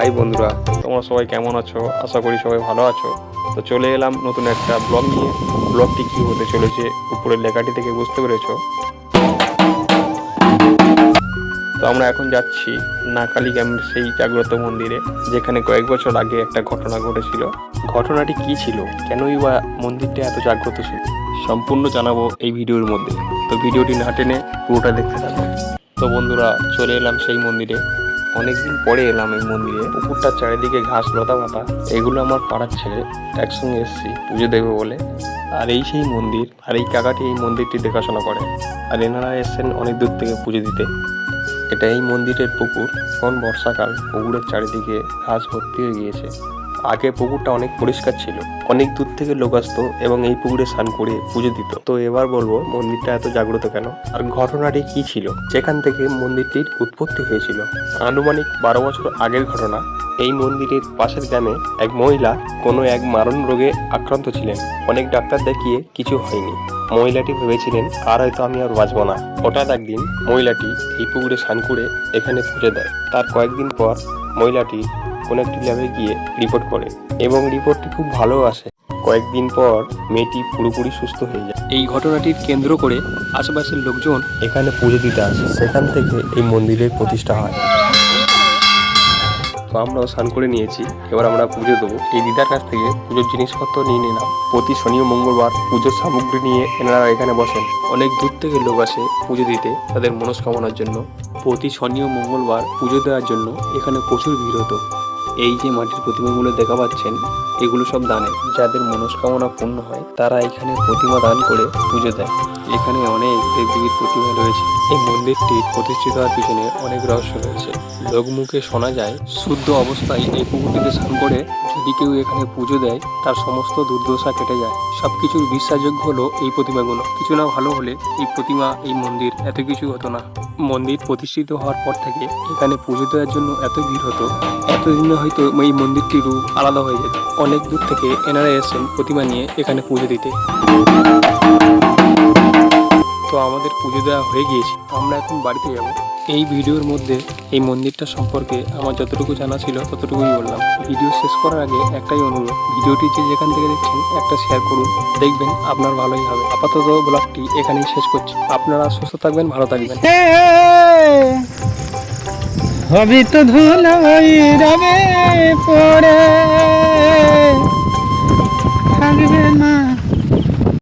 High বন্ধুরা, তোমরা সবাই কেমন আছো? আশা করি সবাই ভালো আছো। তো চলে এলাম নতুন একটা ব্লগ নিয়ে। ব্লগটি কী হতে চলেছে, উপরের লেখাটি থেকে বুঝতে পেরেছ? তো আমরা এখন যাচ্ছি নাকালি গ্রামের সেই জাগ্রত মন্দিরে, যেখানে কয়েক বছর আগে একটা ঘটনা ঘটেছিল। ঘটনাটি কি ছিল? কেনই বা মন্দিরটা এত জাগ্রত ছিল? সম্পূর্ণ জানাব এই ভিডিওর মধ্যে। তো ভিডিওটি না টেনে পুরোটা দেখতে থাকো। তো বন্ধুরা, চলে এলাম সেই মন্দিরে। অনেকদিন পরে এলাম এই মন্দিরে। পুকুরটার চারিদিকে ঘাস, লতা পাতা, এগুলো আমার পাড়ার ছেলে একসঙ্গে এসেছি পুজো দেবে বলে। আর এই সেই মন্দির, আর এই কাকাটি এই মন্দিরটি দেখাশোনা করে। আর এনারা এসছেন অনেক দূর থেকে পুজো দিতে। এটা এই মন্দিরের পুকুর। কোন বর্ষাকাল, পুকুরের চারিদিকে ঘাস ভর্তি হয়ে গিয়েছে। আগে পুকুরটা অনেক পরিষ্কার ছিল। অনেক দূর থেকে লোক আসতো এবং এই পুকুরে স্নান করে পুজো দিত। তো এবার বলব, মন্দিরটা এত জাগ্রত কেন? আর ঘটনাটি কি ছিল? যেখান থেকে মন্দিরটির উৎপত্তি হয়েছিল। আনুমানিক বারো বছর আগের ঘটনা। এই মন্দিরের পাশের গ্রামে এক মহিলা, কোনো এক মারণ রোগে আক্রান্ত ছিলেন। অনেক ডাক্তার দেখিয়ে কিছু হয়নি। মহিলাটি ভেবেছিলেন, আর হয়তো আমি আর বাঁচবো না। হঠাৎ একদিন মহিলাটি এই পুকুরে স্নান করে এখানে পুজো দেয়। তার কয়েকদিন পর মহিলাটি কোনো একটি ল্যাবে গিয়ে রিপোর্ট করে এবং রিপোর্টটি খুব ভালো আসে। কয়েকদিন পর মেয়েটি পুরোপুরি সুস্থ হয়ে যায়। এই ঘটনাটির কেন্দ্র করে আশেপাশের লোকজন এখানে পুজো দিতে আসে। সেখান থেকে এই মন্দিরের প্রতিষ্ঠা হয়। তো আমরাও স্নান করে নিয়েছি। এবার আমরা পুজো দেবো। এই দিদার কাছ থেকে পুজোর জিনিসপত্র নিয়ে নিলাম। প্রতি শনি ও মঙ্গলবার পুজোর সামগ্রী নিয়ে এনারা এখানে বসেন। অনেক দূর থেকে লোক আসে পুজো দিতে তাদের মনস্কামনার জন্য। প্রতি শনি ও মঙ্গলবার পুজো দেওয়ার জন্য এখানে প্রচুর ভিড় হতো। এই যে মাটির প্রতিমাগুলো দেখা পাচ্ছেন, এগুলো সব দানে যাদের মনস্কামনা পূর্ণ হয়, তারা এখানে প্রতিমা দান করে পুজো দেয়। এখানে অনেক দেবদেবীর প্রতিমা রয়েছে। এই মন্দিরটি প্রতিষ্ঠিত হওয়ার পিছনে অনেক রহস্য রয়েছে। লোকমুখে শোনা যায়, শুদ্ধ অবস্থায় এই পুকুরটিতে স্নান করে যদি কেউ এখানে পুজো দেয়, তার সমস্ত দুর্দশা কেটে যায়। সবকিছুর বিশ্বাসযোগ্য হলো এই প্রতিমাগুলো। কিছু না ভালো হলে এই প্রতিমা, এই মন্দির এত কিছু হতো না। মন্দির প্রতিষ্ঠিত হওয়ার পর থেকে এখানে পুজো দেওয়ার জন্য এত ভিড় হতো, এতদিনে হয়তো এই মন্দিরটির রূপ আলাদা হয়ে যেত। অনেক দূর থেকে এনারা এসেছেন প্রতিমা নিয়ে এখানে পুজো দিতে। তো আমাদের পুজো দেওয়া হয়ে গিয়েছে। আমরা এখন বাড়িতে যাব। এই ভিডিওর মধ্যে এই মন্দিরটা সম্পর্কে আমার যতটুকু জানা ছিল, ততটুকুই বললাম। ভিডিও শেষ করার আগে একটাই অনুরোধ। ভিডিওটি যে যেখান থেকে দেখছেন, একটা শেয়ার করুন। দেখবেন আপনার ভালোই হবে। আপাতত ব্লগটি এখানেই শেষ করছি। আপনারা সুস্থ থাকবেন, ভালো থাকবেন। হবি তো ধুলাই রবে পড়ে